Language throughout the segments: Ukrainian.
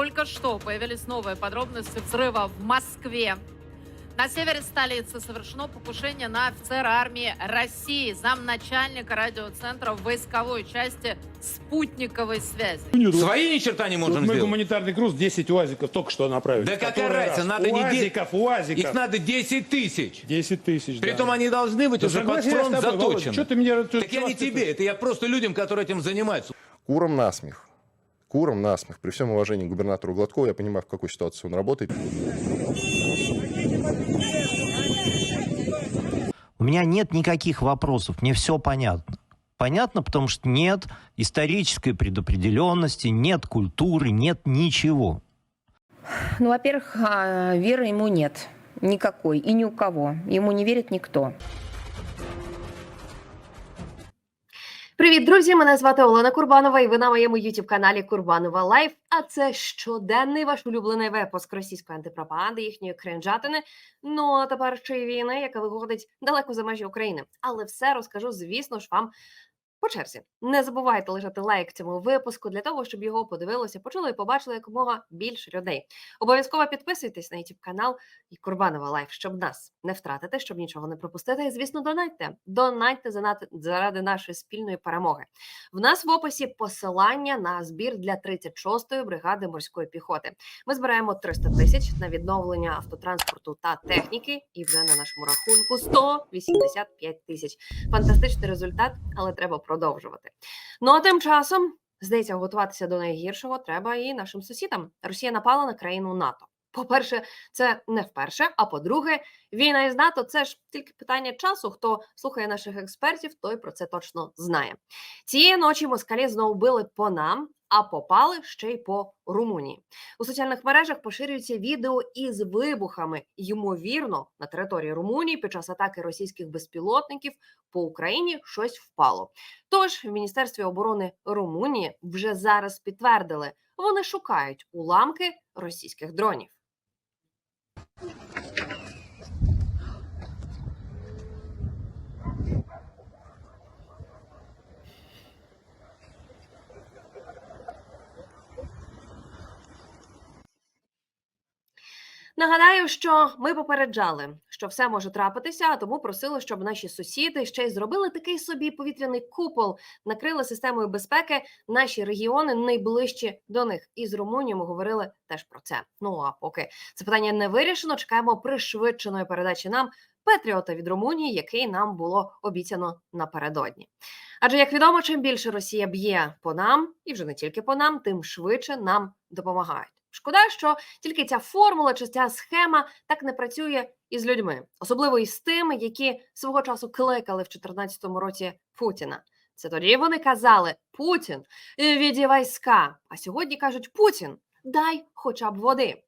только что появились новые подробности взрыва в Москве. На севере столицы совершено покушение на офицера армии России, замначальника радиоцентра войсковой части спутниковой связи. Свои ни черта не Вот можем мы сделать. гуманитарный груз 10 УАЗиков только что направили. Да В какая разница, раз? надо не де- УАЗиков, УАЗиков. Их надо 10 тысяч. 10 тысяч, Притом да. они должны быть Да уже под фронт заточены. Что ты мне... Так я не тебе, это я просто людям, которые этим занимаются. Куром насмех. Куром насмех. При всем уважении к губернатору Гладкову, я понимаю, в какой ситуации он работает. У меня нет никаких вопросов, мне все понятно. Понятно, потому что нет исторической предопределенности, нет культуры, нет ничего. Ну, во-первых, а, веры ему нет. Никакой. И ни у кого. Ему не верит никто. Привіт, друзі! Мене звати Олена Курбанова, і ви на моєму youtube каналі Курбанова Лайф. А це щоденний ваш улюблений випуск російської антипропаганди, їхньої кринжатини. Ну а тепер ще й війни, яка виходить далеко за межі України. Але все розкажу, звісно ж, вам по черзі. Не забувайте лишати лайк цьому випуску для того, щоб його подивилося, почули і побачили якомога більше людей. Обов'язково підписуйтесь на youtube канал і Курбанова Лайф, щоб нас не втратити, щоб нічого не пропустити. І звісно, донайте. Донайте заради нашої спільної перемоги. В нас в описі посилання на збір для 36-ї бригади морської піхоти. Ми збираємо 300 тисяч на відновлення автотранспорту та техніки, і вже на нашому рахунку 185 тисяч. Фантастичний результат, але треба продовжувати. Ну а тим часом. Здається, готуватися до найгіршого треба і нашим сусідам. Росія напала на країну НАТО. По-перше, це не вперше. А по-друге, війна із НАТО це ж тільки питання часу. Хто слухає наших експертів, той про це точно знає. Цієї ночі москалі знову били по нам, а попали ще й по Румунії. У соціальних мережах поширюються відео із вибухами. Ймовірно, на території Румунії під час атаки російських безпілотників по Україні щось впало. Тож в Міністерстві оборони Румунії вже зараз підтвердили, вони шукають уламки російських дронів. Нагадаю, що ми попереджали, що все може трапитися, а тому просили, щоб наші сусіди ще й зробили такий собі повітряний купол, накрили системою безпеки наші регіони найближчі до них. І з Румунією ми говорили теж про це. Ну а поки це питання не вирішено, чекаємо пришвидшеної передачі нам Петріота від Румунії, який нам було обіцяно напередодні. Адже як відомо, чим більше Росія б'є по нам, і вже не тільки по нам, тим швидше нам допомагають. Шкода, що тільки ця формула чи ця схема так не працює із людьми, особливо із тими, які свого часу кликали в 2014 році Путіна. Це тоді вони казали Путін, віді війська. А сьогодні кажуть Путін, дай хоча б води.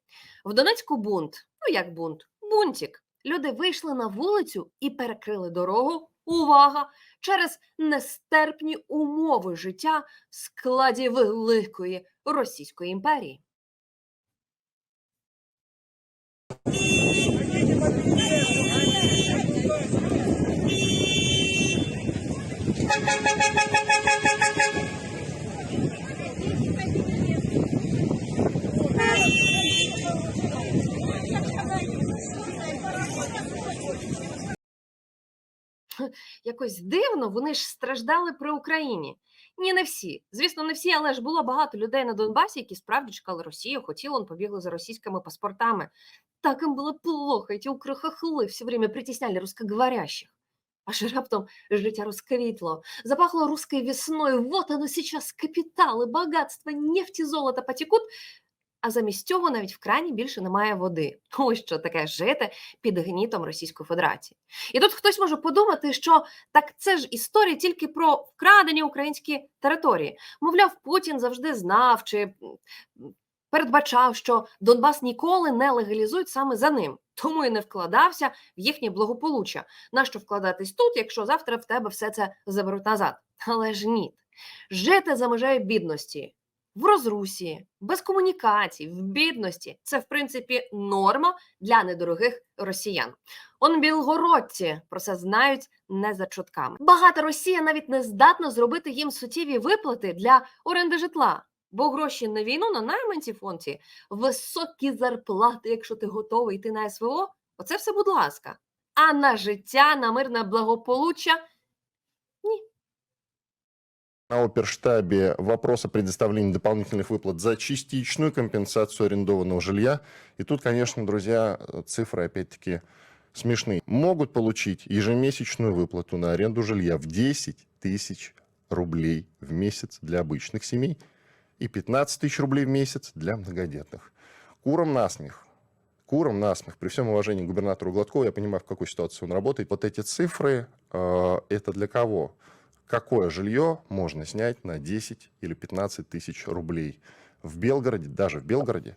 В Донецьку бунт. Ну як бунт? Бунтік. Люди вийшли на вулицю і перекрили дорогу. Увага! Через нестерпні умови життя в складі великої Російської імперії. Якось дивно вони ж страждали при Україні. Ні, не всі. Звісно, не всі, але ж було багато людей на Донбасі, які справді чекали Росію, хотіли, он побігли за російськими паспортами. Так їм було плохо, ті укрохохли все время притісняли русскоговорящих. Аж раптом життя розквітло, запахло русской весною. Вот оно сейчас капітали, багатство, нефті, золото потекут. А замість цього навіть в крані більше немає води. Ось що таке жити під гнітом Російської Федерації. І тут хтось може подумати, що так це ж історія тільки про вкрадені українські території. Мовляв, Путін завжди знав чи передбачав, що Донбас ніколи не легалізують саме за ним, тому і не вкладався в їхнє благополуччя. Нащо вкладатись тут, якщо завтра в тебе все це заберуть назад? Але ж ні. Жити за межею бідності. В розрусі, без комунікацій, в бідності це в принципі норма для недорогих росіян. Он білгородці про це знають не за чутками. Багата Росія навіть не здатна зробити їм суттєві виплати для оренди житла. Бо гроші на війну, на найманці фонді, високі зарплати, якщо ти готовий йти на СВО, оце все, будь ласка. А на життя, на мирне благополуччя На оперштабе вопрос о предоставлении дополнительных выплат за частичную компенсацию арендованного жилья. И тут, конечно, друзья, э, цифры опять-таки смешные. Могут получить ежемесячную выплату на аренду жилья в 10 тысяч рублей в месяц для обычных семей и 15 тысяч рублей в месяц для многодетных. Куром насмех. Куром насмех. При всем уважении к губернатору Гладкову, я понимаю, в какой ситуации он работает. Вот эти цифры, э, это для кого? Какое жилье можно снять на 10 или 15 тысяч рублей? В Белгороде, даже в Белгороде,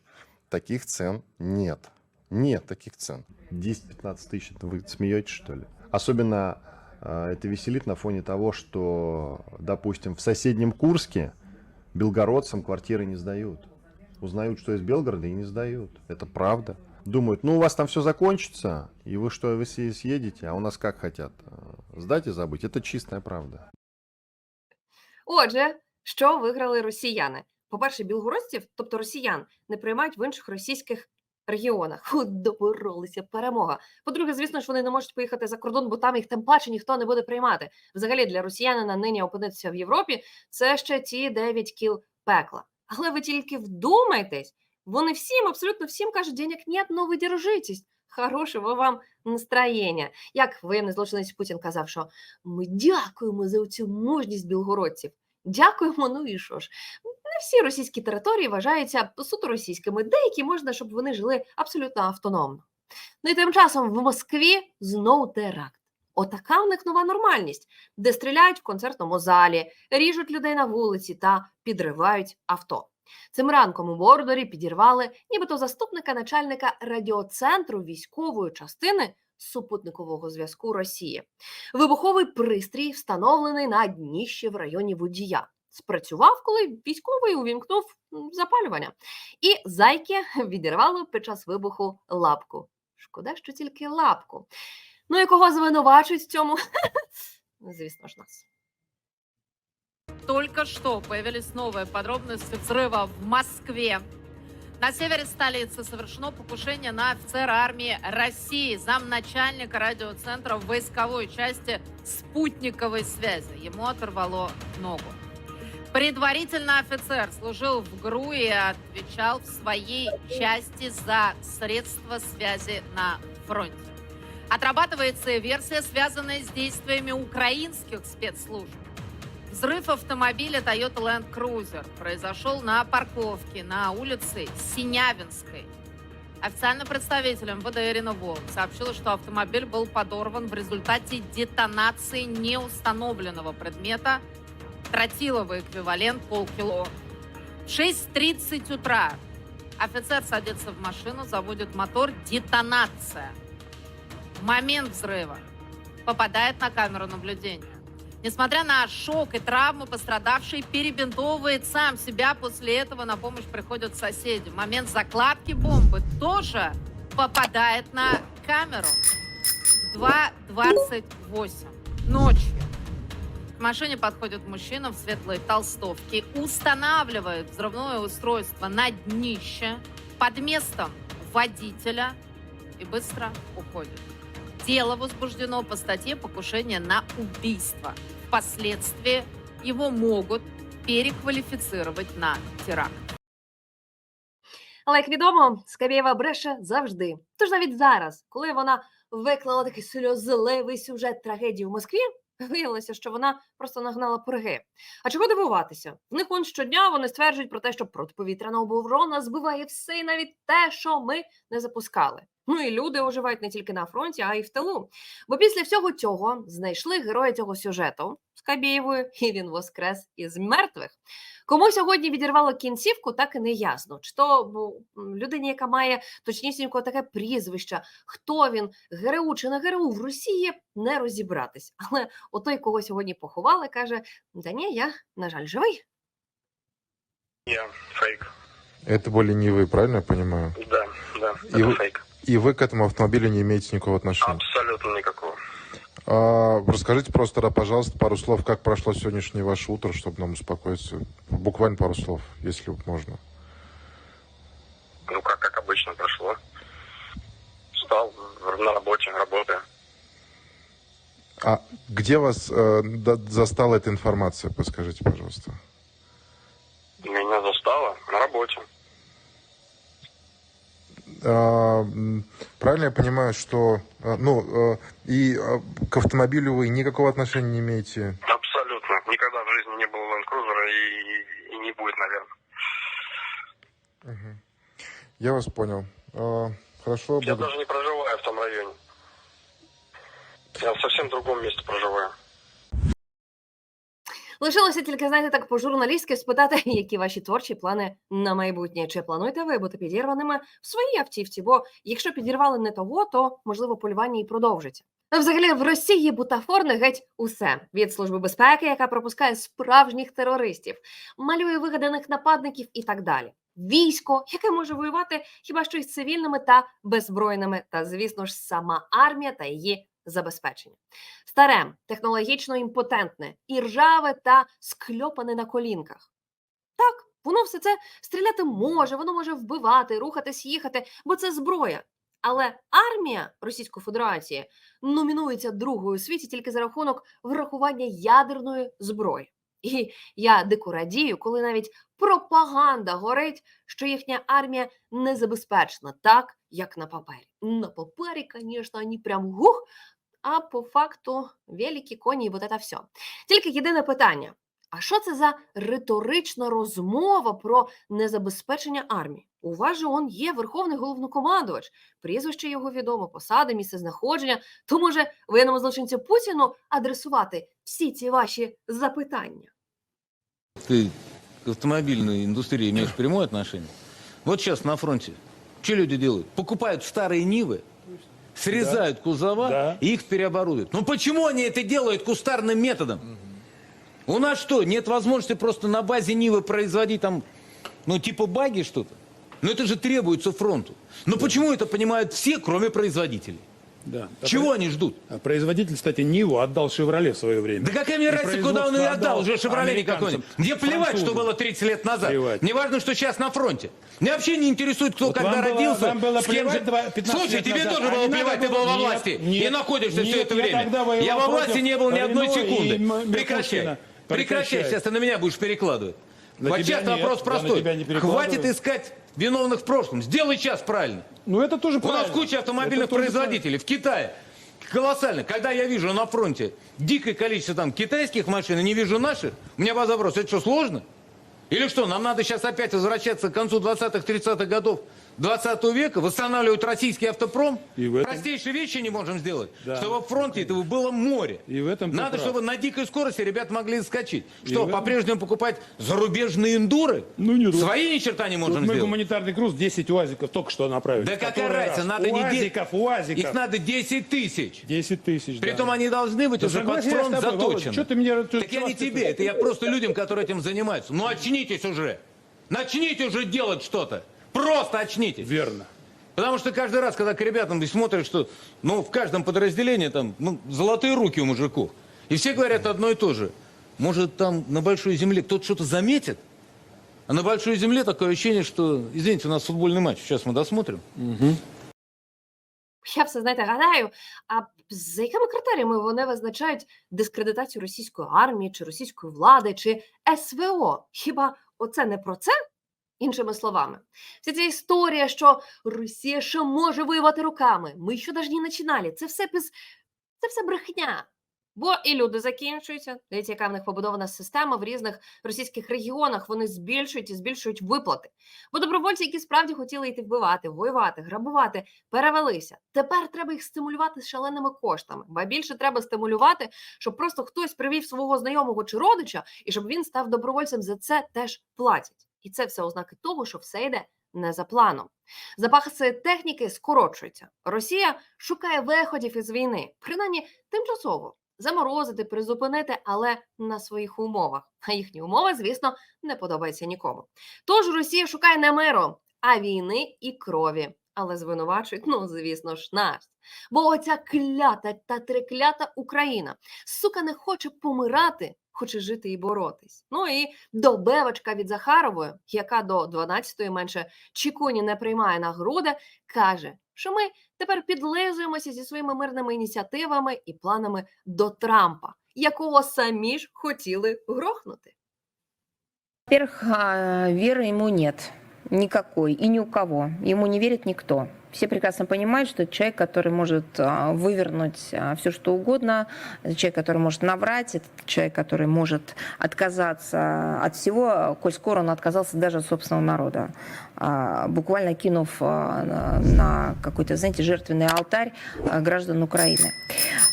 таких цен нет. Нет таких цен. 10-15 тысяч, это вы смеетесь, что ли? Особенно э, это веселит на фоне того, что, допустим, в соседнем Курске белгородцам квартиры не сдают. Узнают, что из Белгорода и не сдают. Это правда. Думают, ну у вас там все закончится, и вы что, вы все съедете, а у нас как хотят? э, Сдать и забыть. Это чистая правда. Отже, що виграли росіяни? По-перше, білгородців, тобто росіян, не приймають в інших російських регіонах. От доборолися, перемога. По-друге, звісно ж, вони не можуть поїхати за кордон, бо там їх тим паче ніхто не буде приймати. Взагалі, для росіянина нині опинитися в Європі це ще ті 9 кіл пекла. Але ви тільки вдумайтесь, вони всім, абсолютно всім кажуть, денег нет, но ви держитесь. Хорошого вам настроєння. Як воєнний злочинець Путін казав, що ми дякуємо за цю мужність білгородців. Дякуємо, ну і що ж. Не всі російські території вважаються суто російськими, деякі можна, щоб вони жили абсолютно автономно. Ну і тим часом в Москві знову теракт. Отака в них нова нормальність, де стріляють в концертному залі, ріжуть людей на вулиці та підривають авто. Цим ранком у Мордорі підірвали нібито заступника начальника радіоцентру військової частини супутникового зв'язку Росії. Вибуховий пристрій, встановлений на дніщі в районі водія Спрацював, коли військовий увімкнув м, запалювання. І зайки відірвало під час вибуху лапку. Шкода, що тільки лапку. Ну і кого звинувачують в цьому? Звісно ж, нас. Только что появились новые подробности взрыва в Москве. На севере столицы совершено покушение на офицера армии России, замначальника радиоцентра в войсковой части спутниковой связи. Ему оторвало ногу. Предварительно офицер служил в ГРУ и отвечал в своей части за средства связи на фронте. Отрабатывается версия, связанная с действиями украинских спецслужб. Взрыв автомобиля Toyota Land Cruiser произошел на парковке на улице Синявинской. Официальный представитель МВД Ирина Волк что автомобиль был подорван в результате детонации неустановленного предмета тротиловый эквивалент полкило. В 6.30 утра офицер садится в машину, заводит мотор, детонация. Момент взрыва попадает на камеру наблюдения. Несмотря на шок и травмы, пострадавший перебинтовывает сам себя. После этого на помощь приходят соседи. Момент закладки бомбы тоже попадает на камеру. 2.28 ночью. Машине подходит мужчина в светлой толстовке, устанавливает взрывное устройство на днище под местом водителя и быстро уходит. Дело возбуждено по статье покушение на убийство. Впоследствии его могут переквалифицировать на теракт. Але як відомо, Скабєва бреше завжди. Тож навіть зараз, коли вона виклала такий сльозливий сюжет трагедії в Москві, виявилося, що вона просто нагнала перги. А чого дивуватися? В них он щодня вони стверджують про те, що протиповітряна оборона збиває все і навіть те, що ми не запускали. Ну і люди оживають не тільки на фронті, а й в тилу. Бо після всього цього знайшли героя цього сюжету Скабєєвою, і він воскрес із мертвих. Кому сьогодні відірвало кінцівку, так і не ясно. Чи то бо, м, людині, яка має точнісінько таке прізвище, хто він, ГРУ чи не ГРУ в Росії, не розібратись. Але отой, кого сьогодні поховали, каже: Та ні, я, на жаль, живий. Я фейк. Это были не вы, правильно я понимаю? Да, да, И это вы- фейк. И вы к этому автомобилю не имеете никакого отношения? Абсолютно никакого. А, расскажите просто, да, пожалуйста, пару слов, как прошло сегодняшнее ваше утро, чтобы нам успокоиться. Буквально пару слов, если можно. Ну, как, как обычно прошло. Встал на работе, работаю. А где вас э, да- застала эта информация, подскажите, пожалуйста? Меня застало на работе. А, правильно я понимаю, что, э, ну, э, и э, к автомобилю вы никакого отношения не имеете? Абсолютно. Никогда в жизни не было Land Cruiser и, и не будет, наверное. Я вас понял. Хорошо. Я благо- даже не проживаю в том районе. Я в совсем другом месте проживаю. Лишилося тільки, знаєте, так по-журналістськи спитати, які ваші творчі плани на майбутнє. Чи плануєте ви бути підірваними в своїй автівці? Бо якщо підірвали не того, то можливо полювання і продовжиться. А Взагалі в Росії бутафорне геть усе від служби безпеки, яка пропускає справжніх терористів, малює вигаданих нападників і так далі. Військо, яке може воювати хіба що із цивільними та беззбройними, та звісно ж сама армія та її забезпечення. Старе, технологічно імпотентне, і ржаве та скльопане на колінках. Так, воно все це стріляти може, воно може вбивати, рухатись, їхати, бо це зброя. Але армія Російської Федерації номінується другою у світі тільки за рахунок врахування ядерної зброї. І я дико радію, коли навіть пропаганда горить, що їхня армія не забезпечена так, як на папері. На папері, звісно, вони прям гух, а по факту великі коні, і вот это все. Тільки єдине питання: а що це за риторична розмова про незабезпечення армії? У вас же он є верховний головнокомандувач, прізвище його відомо, посади, місце знаходження. То може воєнному злочинцю Путіну адресувати всі ці ваші запитання? Ты к автомобильной индустрии имеешь прямое отношение? Вот сейчас на фронте. Что люди делают? Покупают старые Нивы, срезают кузова Да. и их переоборудуют. Ну почему они это делают кустарным методом? У нас что, нет возможности просто на базе Нивы производить там, ну типа баги что-то? Но это же требуется фронту. Но почему это понимают все, кроме производителей? Да. Чего они ждут? А Производитель, кстати, Ниву отдал «Шевроле» в свое время. Да какая мне И разница, куда он ее отдал, уже «Шевроле» какой-нибудь. Мне плевать, что было 30 лет назад. Плевать. Мне важно, что сейчас на фронте. Меня вообще не интересует, кто Вот когда родился, было с кем же... два- 15 Слушай, тебе назад. тоже А было плевать, ты был во нет, власти и нет, находишься все нет, это я время. Я во власти не был ни одной и секунды. Прекращай. Прекращай, сейчас ты на меня будешь перекладывать. На вот сейчас нет, вопрос простой. Хватит искать виновных в прошлом. Сделай сейчас правильно. Ну, это тоже У нас правильно. куча автомобильных Это тоже производителей в Китае. Колоссально. Когда я вижу на фронте дикое количество там китайских машин и не вижу наших, у меня вопрос, это что, сложно? Или что, нам надо сейчас опять возвращаться к концу 20-30-х годов 20 века, восстанавливать российский автопром? И в этом- Простейшие вещи не можем сделать, Да. чтобы в фронте этого было море. И в этом Надо, прав. чтобы на дикой скорости ребят могли скачать. Что, этом- по-прежнему покупать зарубежные эндуры? Ну, не думаю. Свои ни черта не можем мы сделать. гуманитарный груз 10 УАЗиков только что направили. Да какая разница, раз. надо не де- УАЗиков, УАЗиков. Их надо 10 тысяч. 10 тысяч, да. Притом они должны быть Да уже под фронт заточены. Чё ты мне так я не тебе, это я просто людям, которые этим занимаются. Ну очнитесь уже. Начните уже делать что-то. Просто очнитесь. Верно. Потому что каждый раз, когда к ребятам ты смотришь, что ну, в каждом подразделении там ну, золотые руки у мужиков. И все говорят одно и то же. Может, там на большой земле кто-то что-то заметит? А на большой земле такое ощущение, что, извините, у нас футбольный матч, сейчас мы досмотрим. Я все знаєте, гадаю, а за якими критеріями вони визначають дискредитацію російської армії чи російської влади чи СВО? Хіба оце не про це? Іншими словами, вся ця історія, що Росія ще може воювати руками, ми ще навіть не починали. Це все без це все брехня. Бо і люди закінчуються. Дивіться, яка в них побудована система в різних російських регіонах. Вони збільшують і збільшують виплати. Бо добровольці, які справді хотіли йти вбивати, воювати, грабувати, перевелися. Тепер треба їх стимулювати шаленими коштами. Ба більше треба стимулювати, щоб просто хтось привів свого знайомого чи родича, і щоб він став добровольцем. За це теж платять. І це все ознаки того, що все йде не за планом. Запаси техніки скорочуються. Росія шукає виходів із війни, принаймні тимчасово. Заморозити, призупинити, але на своїх умовах. А їхні умови, звісно, не подобаються нікому. Тож Росія шукає не миру, а війни і крові. але звинувачують, ну, звісно ж, нас. Бо оця клята та триклята Україна, сука, не хоче помирати, хоче жити і боротись. Ну і добевочка від Захарової, яка до 12-ї менше Чікуні не приймає на груди, каже, що ми тепер підлизуємося зі своїми мирними ініціативами і планами до Трампа, якого самі ж хотіли грохнути. Во-первых, йому веры ему нет никакой и ни у кого. Ему не верит никто. Все прекрасно понимают, что это человек, который может а, вывернуть все, что угодно, человек, который может наврать, это человек, который может отказаться от всего, коль скоро он отказался даже от собственного народа, а, буквально кинув а, на- какой-то, знаете, жертвенный алтарь а, граждан Украины.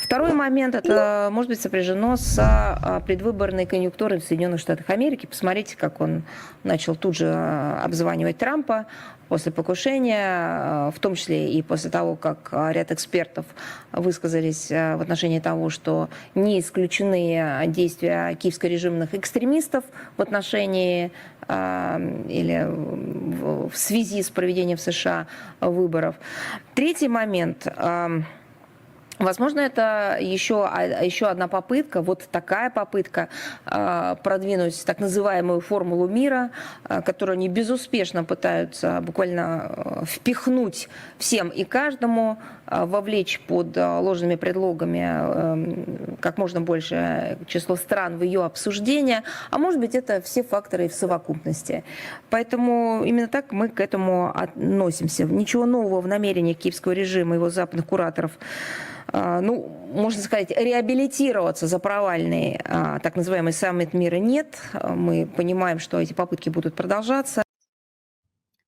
Второй момент, это может быть сопряжено с а, предвыборной конъюнктурой в Соединенных Штатах Америки. Посмотрите, как он начал тут же а, обзванивать Трампа после покушения, а, в том числе и после того, как а, ряд экспертов высказались а, в отношении того, что не исключены а, действия киевско-режимных экстремистов в отношении а, или в в связи с проведением в США выборов. Третий момент. Возможно, это еще, а- еще одна попытка, вот такая попытка а, продвинуть так называемую формулу мира, а, которую они безуспешно пытаются буквально впихнуть всем и каждому, вовлечь под ложными предлогами как можно большее число стран в ее обсуждение, а может быть это все факторы в совокупности. Поэтому именно так мы к этому относимся. Ничего нового в намерениях киевского режима его западных кураторов ну, можно сказать, реабилитироваться за провальный а, так называемый саммит мира нет. А, Мы понимаем, что эти попытки будут продолжаться.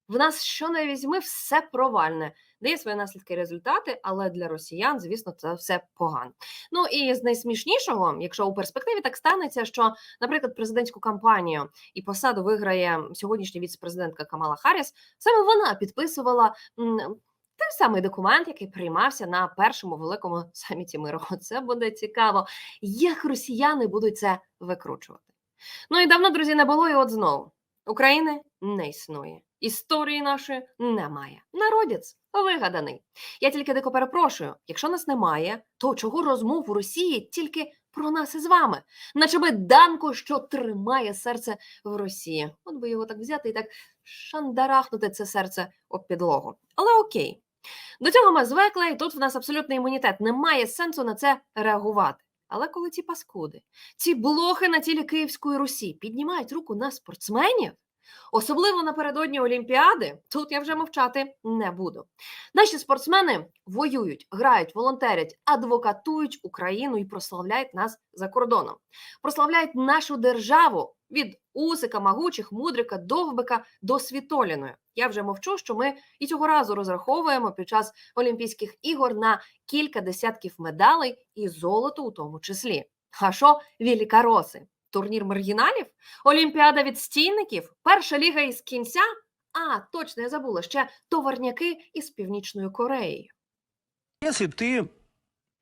В нас що не візьми, все провальне. Дає свої наслідки і результати, але для росіян, звісно, це все погано. Ну і з найсмішнішого, якщо у перспективі так станеться, що, наприклад, президентську кампанію і посаду виграє сьогоднішня віце-президентка Камала Харріс, саме вона підписувала. той самий документ, який приймався на першому великому саміті миру. Це буде цікаво, як росіяни будуть це викручувати. Ну і давно, друзі, не було, і от знову. України не існує. Історії нашої немає. Народець вигаданий. Я тільки дико перепрошую: якщо нас немає, то чого розмов у Росії тільки про нас із вами? Наче би Данко, що тримає серце в Росії. От би його так взяти і так шандарахнути це серце об підлогу. Але окей. До цього ми звикли, і тут в нас абсолютний імунітет. Немає сенсу на це реагувати. Але коли ці паскуди, ці блохи на тілі Київської Русі піднімають руку на спортсменів, особливо напередодні Олімпіади, тут я вже мовчати не буду. Наші спортсмени воюють, грають, волонтерять, адвокатують Україну і прославляють нас за кордоном. Прославляють нашу державу від Усика, Магучих, Мудрика, Довбика до Світоліної. Я вже мовчу, що ми і цього разу розраховуємо під час Олімпійських ігор на кілька десятків медалей і золото у тому числі. А що Вілікароси? Турнір маргіналів? Олімпіада відстійників? Перша ліга із кінця? А, точно, я забула ще товарняки із Північною Кореєю. Если ты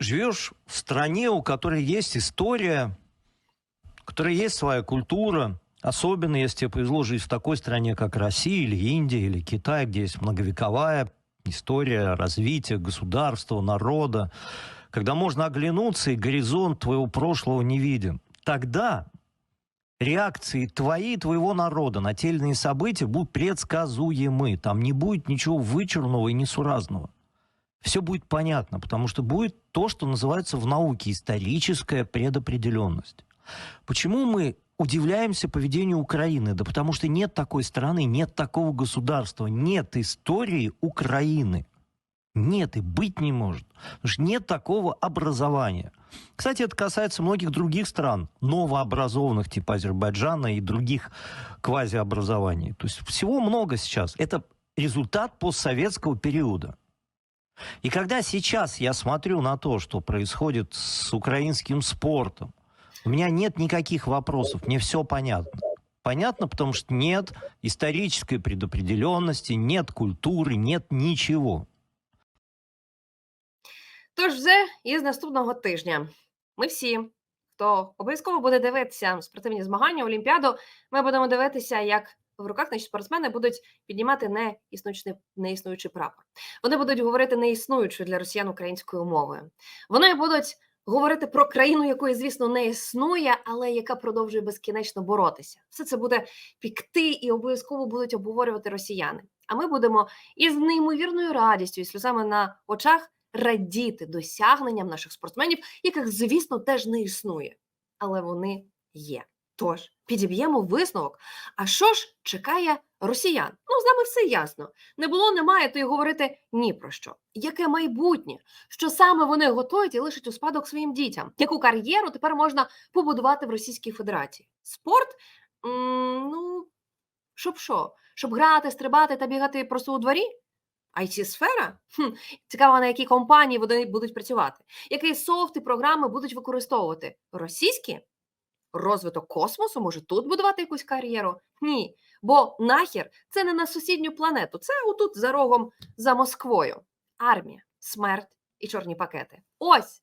живешь в стране, у которой есть история, у которой есть своя культура, особенно если тебе повезло жить в такой стране, как Россия или Индия или Китай, где есть многовековая история развития государства, народа, когда можно оглянуться и горизонт твоего прошлого не виден, тогда реакции твои, твоего народа на те или иные события будут предсказуемы. Там не будет ничего вычурного и несуразного все будет понятно, потому что будет то, что называется в науке историческая предопределенность. Почему мы удивляемся поведению Украины? Да потому что нет такой страны, нет такого государства, нет истории Украины. Нет и быть не может. Потому что нет такого образования. Кстати, это касается многих других стран, новообразованных типа Азербайджана и других квазиобразований. То есть всего много сейчас. Это результат постсоветского периода. И когда сейчас я смотрю на то, что происходит с украинским спортом, у меня нет никаких вопросов, мне все понятно. Понятно, потому что нет исторической предопределенности, нет культуры, нет ничего. Тож вже із наступного тижня ми всі, хто обов'язково буде дивитися спортивні змагання, Олімпіаду, ми будемо дивитися, як в руках наші спортсмени будуть піднімати не існуючий, неіснуючий прапор. Вони будуть говорити неіснуючою для росіян українською мовою. Вони будуть говорити про країну, якої, звісно, не існує, але яка продовжує безкінечно боротися. Все це буде пікти і обов'язково будуть обговорювати росіяни. А ми будемо із неймовірною радістю і сльозами на очах радіти досягненням наших спортсменів, яких, звісно, теж не існує, але вони є. Тож підіб'ємо висновок. А що ж чекає росіян? Ну, з нами все ясно. Не було, немає, то й говорити ні про що. Яке майбутнє? Що саме вони готують і лишать у спадок своїм дітям? Яку кар'єру тепер можна побудувати в Російській Федерації? Спорт? М, ну, щоб що? Щоб грати, стрибати та бігати просто у дворі? It сфера Хм, цікаво, на якій компанії вони будуть працювати, який софт і програми будуть використовувати російські? Розвиток космосу може тут будувати якусь кар'єру? Ні, бо нахер це не на сусідню планету, це отут за рогом за Москвою. Армія, смерть і чорні пакети. Ось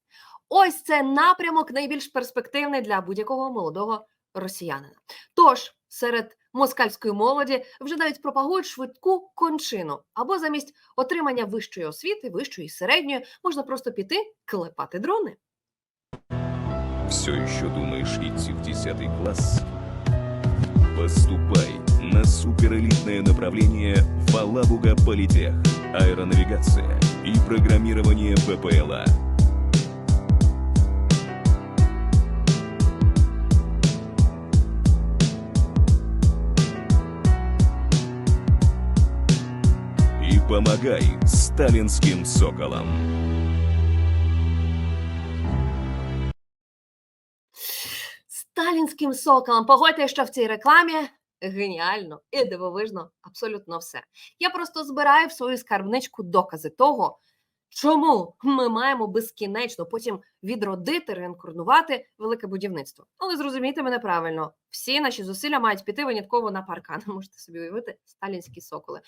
ось це напрямок найбільш перспективний для будь-якого молодого росіянина. Тож серед москальської молоді вже навіть пропагують швидку кончину, або замість отримання вищої освіти, вищої і середньої, можна просто піти клепати дрони. Все еще думаешь идти в 10 класс? Поступай на суперэлитное направление Валабуга Политех. Аэронавигация и программирование ППЛА. Помогай сталинским соколам. Сталінським соколом. Погодьте, що в цій рекламі геніально і дивовижно абсолютно все. Я просто збираю в свою скарбничку докази того, чому ми маємо безкінечно потім відродити, реінкорнувати велике будівництво. Але зрозумійте мене правильно, всі наші зусилля мають піти винятково на паркан. Можете собі уявити сталінські соколи.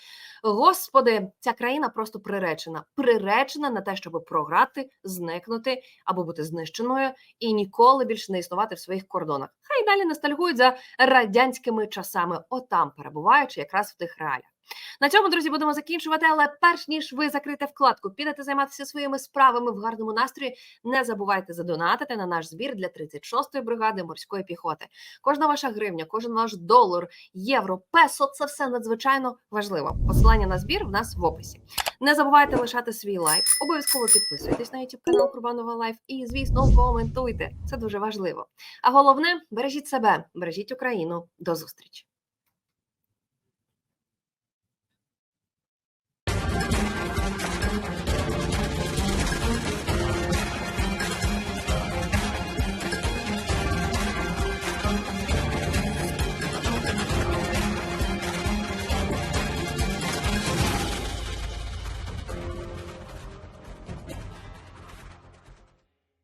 Господи, ця країна просто приречена, приречена на те, щоб програти, зникнути або бути знищеною і ніколи більше не існувати в своїх кордонах. Хай далі ностальгують за радянськими часами, отам перебуваючи якраз в тих реаліях. На цьому, друзі, будемо закінчувати. Але перш ніж ви закрите вкладку, підете займатися своїми справами в гарному настрої. Не забувайте задонатити на наш збір для 36-ї бригади морської піхоти. Кожна ваша гривня, кожен ваш долар, євро, песо це все надзвичайно важливо. Посилання на збір в нас в описі. Не забувайте лишати свій лайк, обов'язково підписуйтесь на YouTube канал Курбанова Лайф і, звісно, коментуйте. Це дуже важливо. А головне, бережіть себе, бережіть Україну. До зустрічі.